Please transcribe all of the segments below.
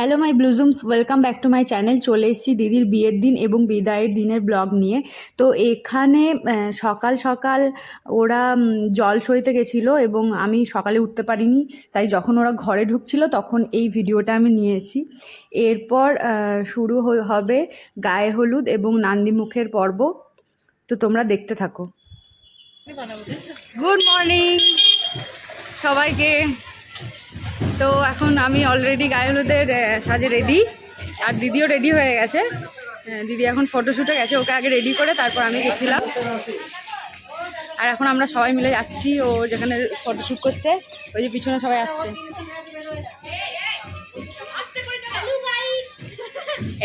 Hello my ব্লুজুমস welcome back to my channel চলে এসেছি দিদির বিয়ের দিন এবং বিদায়ের দিনের ব্লগ নিয়ে। তো এখানে সকাল সকাল ওরা জল সইতে গেছিল এবং আমি সকালে উঠতে পারিনি। তাই যখন ওরা ঘরে ঢুকছিল তখন এই ভিডিওটা আমি নিয়েছি। এরপর শুরু হবে গায়ে হলুদ এবং নান্দিমুখের পর্ব। তো তোমরা দেখতে থাকো। গুড মর্নিং সবাইকে। তো এখন আমি অলরেডি গায়ে হলুদের সাজে রেডি আর দিদিও রেডি হয়ে গেছে। দিদি এখন ফটোশ্যুটে গেছে, ওকে আগে রেডি করে তারপর আমি গেছিলাম। আর এখন আমরা সবাই মিলে যাচ্ছি, ও যেখানে ফটোশ্যুট করছে, ওই যে পিছনে সবাই আসছে।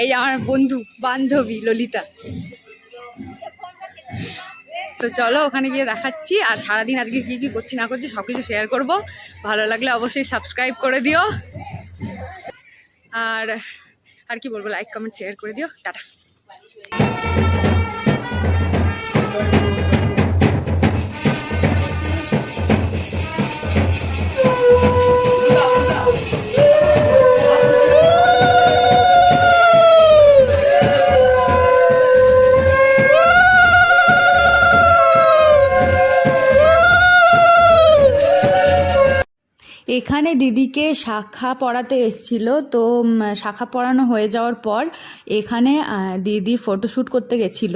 এই আমার বন্ধু, বান্ধবী ললিতা। তো চলো ওখানে গিয়ে দেখাচ্ছি, আর সারাদিন আজকে কি কি করছি না করছি সব কিছু শেয়ার করব। ভালো লাগলে অবশ্যই সাবস্ক্রাইব করে দিও। আর আর কি বলব লাইক কমেন্ট শেয়ার করে দিও। টাটা। এখানে দিদিকে শাখা পড়াতে এসছিল, তো শাখা পড়ানো হয়ে যাওয়ার পর এখানে দিদি ফটোশ্যুট করতে গেছিল।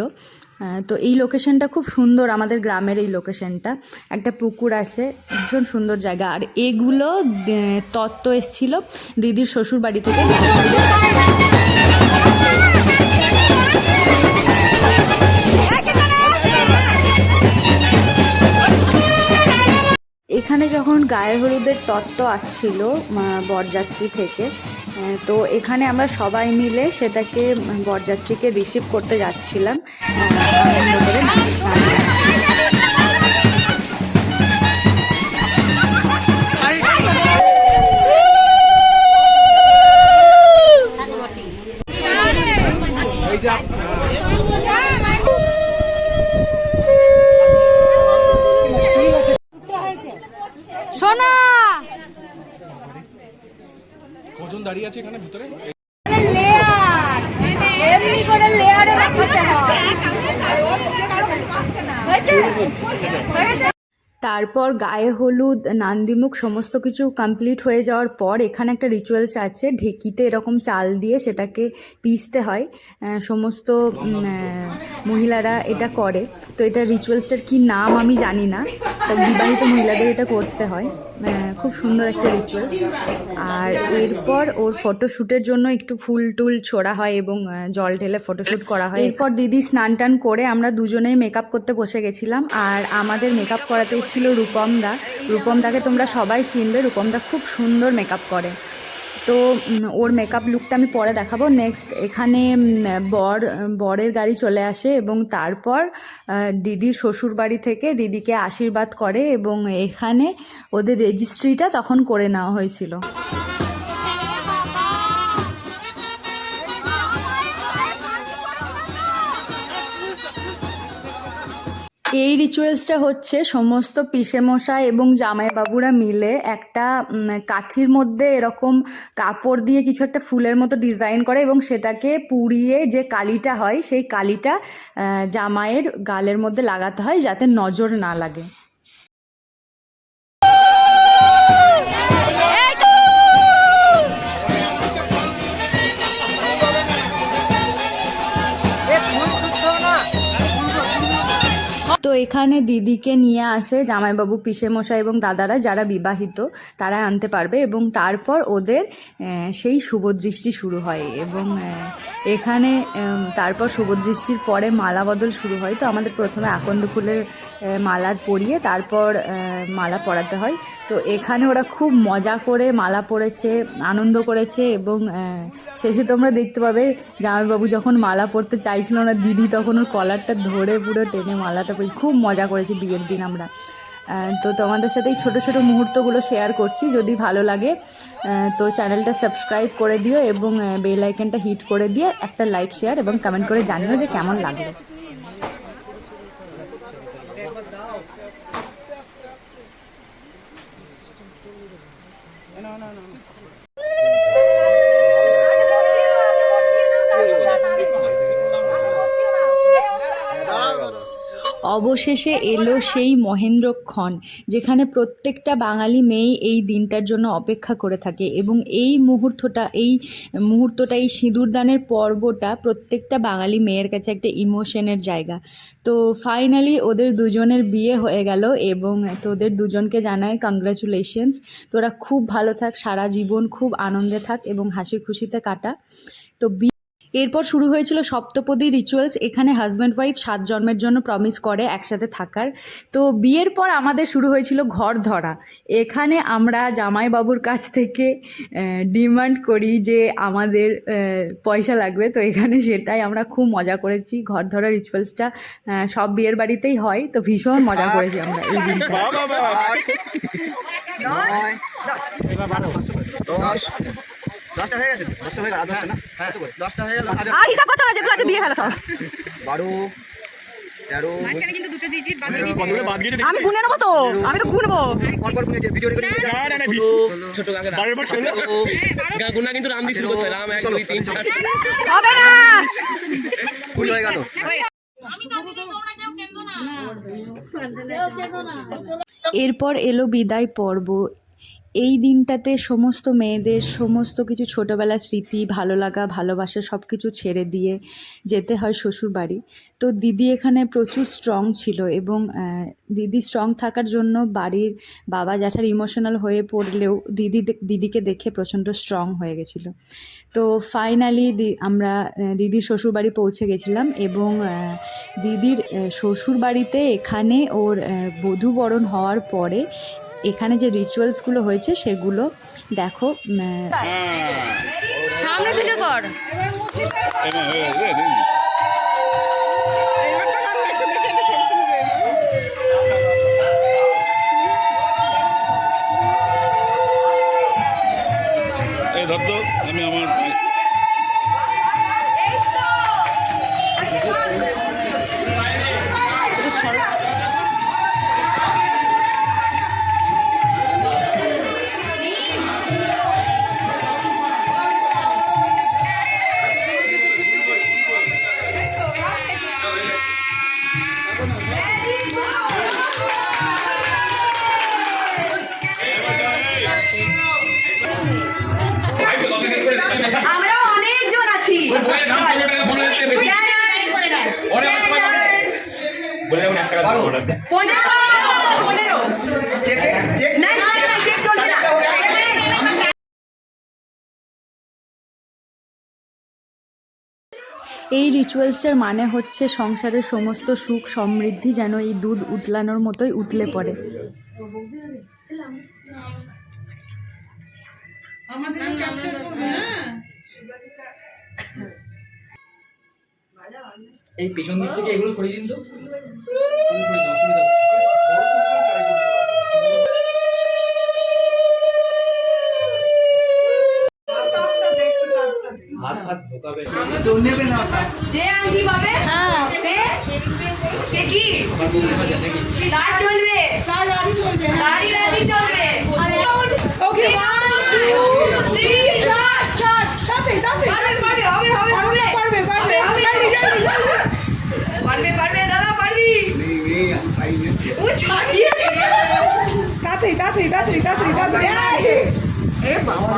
তো এই লোকেশনটা খুব সুন্দর, আমাদের গ্রামের এই লোকেশনটা একটা পুকুর আছে, ভীষণ সুন্দর জায়গা। আর এগুলো তত্ত্ব এসেছিল দিদির শ্বশুর বাড়ি থেকে। এখানে যখন গায়ে হলুদের তত্ত্ব আসছিল বরযাত্রী থেকে তো এখানে আমরা সবাই মিলে সেটাকে, বরযাত্রীকে রিসিভ করতে যাচ্ছিলাম আনন্দ করে। তারপর গায়ে হলুদ, নান্দিমুখ, সমস্ত কিছু কমপ্লিট হয়ে যাওয়ার পর এখানে একটা রিচুয়ালস আছে, ঢেকিতে এরকম চাল দিয়ে সেটাকে পিসতে হয়। সমস্ত মহিলারা এটা করে। তো এটা রিচুয়ালসটার কি নাম আমি জানি না, তো বিবাহিত মহিলাদের এটা করতে হয়। খুব সুন্দর একটা রিচুয়ালস আর এরপর ওর ফটোশ্যুটের জন্য একটু ফুল টুল ছোড়া হয় এবং জল ঢেলে ফটোশ্যুট করা হয়। এরপর দিদি স্নান টান করে আমরা দুজনেই মেকআপ করতে বসে গেছিলাম। আর আমাদের মেকআপ করাতে এসেছিল রূপম দা রূপম দাকে তোমরা সবাই চিনবে রূপম দা খুব সুন্দর মেকআপ করে। তো ওর মেকআপ লুকটা আমি পরে দেখাবো। নেক্সট এখানে বর, বরের গাড়ি চলে আসে এবং তারপর দিদির শ্বশুর বাড়ি থেকে দিদিকে আশীর্বাদ করে এবং এখানে ওদের রেজিস্ট্রিটা তখন করে নেওয়া হয়েছিল। এই রিচুয়ালসটা হচ্ছে সমস্ত পিসেমশাই এবং জামাইবাবুরা মিলে একটা কাঠির মধ্যে এরকম কাপড় দিয়ে কিছু একটা ফুলের মতো ডিজাইন করে এবং সেটাকে পুড়িয়ে যে কালিটা হয়, সেই কালিটা জামাইয়ের গালের মধ্যে লাগাতে হয় যাতে নজর না লাগে। তো এখানে দিদিকে নিয়ে আসে জামাইবাবু, পিসেমশাই এবং দাদারা যারা বিবাহিত তারা আনতে পারবে এবং তারপর ওদের সেই শুভদৃষ্টি শুরু হয় এবং এখানে তারপর শুভদৃষ্টির পরে মালা বদল শুরু হয়। তো আমাদের প্রথমে আকন্দ ফুলের মালা পরিয়ে তারপর মালা পরাতে হয়। তো এখানে ওরা খুব মজা করে মালা পরেছে, আনন্দ করেছে এবং শেষে তোমরা দেখতে পাবে জামাইবাবু যখন মালা পরতে চাইছিল না, দিদি তখন ওর কলারটা ধরে পুরো টেনে মালাটা পরি খুব মজা করেছি বিয়ের দিন আমরা। তো তোমাদের সাথে এই ছোটো ছোটো মুহূর্তগুলো শেয়ার করছি। যদি ভালো লাগে তো চ্যানেলটা সাবস্ক্রাইব করে দিও এবং বেল আইকনটা হিট করে দিয়ে একটা লাইক শেয়ার এবং কমেন্ট করে জানিও যে কেমন লাগল। অবশেষে এলো সেই মহেন্দ্রক্ষণ, যেখানে প্রত্যেকটা বাঙালি মেয়ে এই দিনটার জন্য অপেক্ষা করে থাকে এবং এই মুহূর্তটা এই মুহূর্তটা, এই সিঁদুরদানের পর্বটা প্রত্যেকটা বাঙালি মেয়ের কাছে একটা ইমোশনের জায়গা। তো ফাইনালি ওদের দুজনের বিয়ে হয়ে গেল এবং তোদের দুজনকে জানাই কংগ্রাচুলেশনস তোরা খুব ভালো থাক, সারা জীবন খুব আনন্দে থাক এবং হাসি খুশিতে কাটা। তো এরপর শুরু হয়েছিল সপ্তপদী রিচুয়ালস এখানে হাজব্যান্ড ওয়াইফ সাত জন্মের জন্য প্রমিস করে একসাথে থাকার। তো বিয়ের পর আমাদের শুরু হয়েছিল ঘর ধরা। এখানে আমরা জামাইবাবুর কাছ থেকে ডিমান্ড করি যে আমাদের পয়সা লাগবে। তো এখানে সেটাই আমরা খুব মজা করেছি। ঘর ধরা রিচুয়ালসটা সব বিয়ের বাড়িতেই হয়। তো ভীষণ মজা করেছি আমরা এই দিনটা। দশ। দশটা হয়ে গেছে দশটা হয়ে গেল দশটা না? হ্যাঁ দশটা হয়ে গেল। আর হিসাব করতে না যেগুলো আছে দিয়ে ফেলো সব। বারো তেরো। কতগুলো বাদ গিয়েছে আমি গুনে নেব তো আমি তো গুনবো। পরপর গুনে ভিডিও রেকর্ডিং না, না, না, ছোট কাকে বারের পর শুনলে গুনা কিন্তু রাম দিয়ে শুরু করতে রাম এক দুই তিন চার। হবে না। কুড়ি হয়ে গেল। এরপর এলো বিদায় পর্ব। এই দিনটাতে সমস্ত মেয়েদের সমস্ত কিছু ছোটোবেলার স্মৃতি ভালো লাগা ভালোবাসা সব কিছু ছেড়ে দিয়ে যেতে হয় শ্বশুর বাড়ি। তো দিদি এখানে প্রচুর স্ট্রং ছিল এবং দিদি স্ট্রং থাকার জন্য বাড়ির বাবা জ্যাঠার ইমোশনাল হয়ে পড়লেও দিদি দিদিকে দেখে প্রচণ্ড স্ট্রং হয়ে গেছিল। তো ফাইনালি আমরা দিদির শ্বশুরবাড়ি পৌঁছে গেছিলাম এবং দিদির আহ, শ্বশুরবাড়িতে এখানে ওর বধূবরণ হওয়ার পরে এখানে যে রিচুয়ালসগুলো হয়েছে সেগুলো দেখো সামনে থেকে কর পনেরো। পনেরো চেক চেক না না না, চেক চলছে না। এই রিচুয়ালসটার মানে হচ্ছে সংসারের সমস্ত সুখ সমৃদ্ধি যেন এই দুধ উতলানোর মতোই উতলে পড়ে। এই পেছন দিক থেকে এগুলো সরিয়ে দিন তো হাত হাত ঢোকাবে যে আন্টি পাবে সে সে কি আমার বৌমা জানে কি তার চলবে তার রাজি চলবে তারই রাজি চলবে ওকে পারবে পারবে হবে হবে হবে পারবে পারবে পারবে পারবে দাদা পারবি ও ছাড়িয়ে তাড়াতাড়ি তাড়াতাড়ি তাড়াতাড়ি তাড়াতাড়ি এ ফটো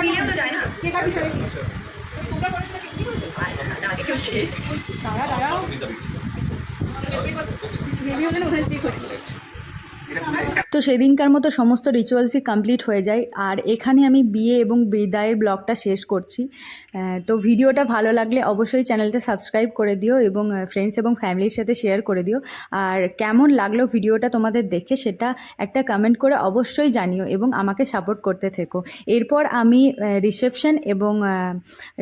মিলিয়েও তো যায় না কে কাটি সরে দাঁড়া দাঁড়াও তো সেদিনকার মতো সমস্ত রিচুয়ালসই কমপ্লিট হয়ে যায়। আর এখানে আমি বিয়ে এবং বিদায়ের ব্লগটা শেষ করছি। তো ভিডিওটা ভালো লাগলে অবশ্যই চ্যানেলটা সাবস্ক্রাইব করে দিও এবং ফ্রেন্ডস এবং ফ্যামিলির সাথে শেয়ার করে দিও। আর কেমন লাগল ভিডিওটা তোমাদের দেখে সেটা একটা কমেন্ট করে অবশ্যই জানিও এবং আমাকে সাপোর্ট করতে থেকো। এরপর আমি রিসেপশন এবং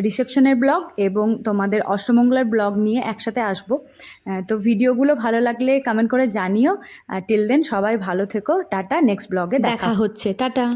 রিসেপশনের ব্লগ এবং তোমাদের অষ্টমঙ্গলার ব্লগ নিয়ে একসাথে আসব। তো ভিডিওগুলো ভালো লাগলে কমেন্ট করে জানিও। টিল দেন সবাই ভালো থেকো টাটা নেক্সট ব্লগে দেখা হচ্ছে টাটা।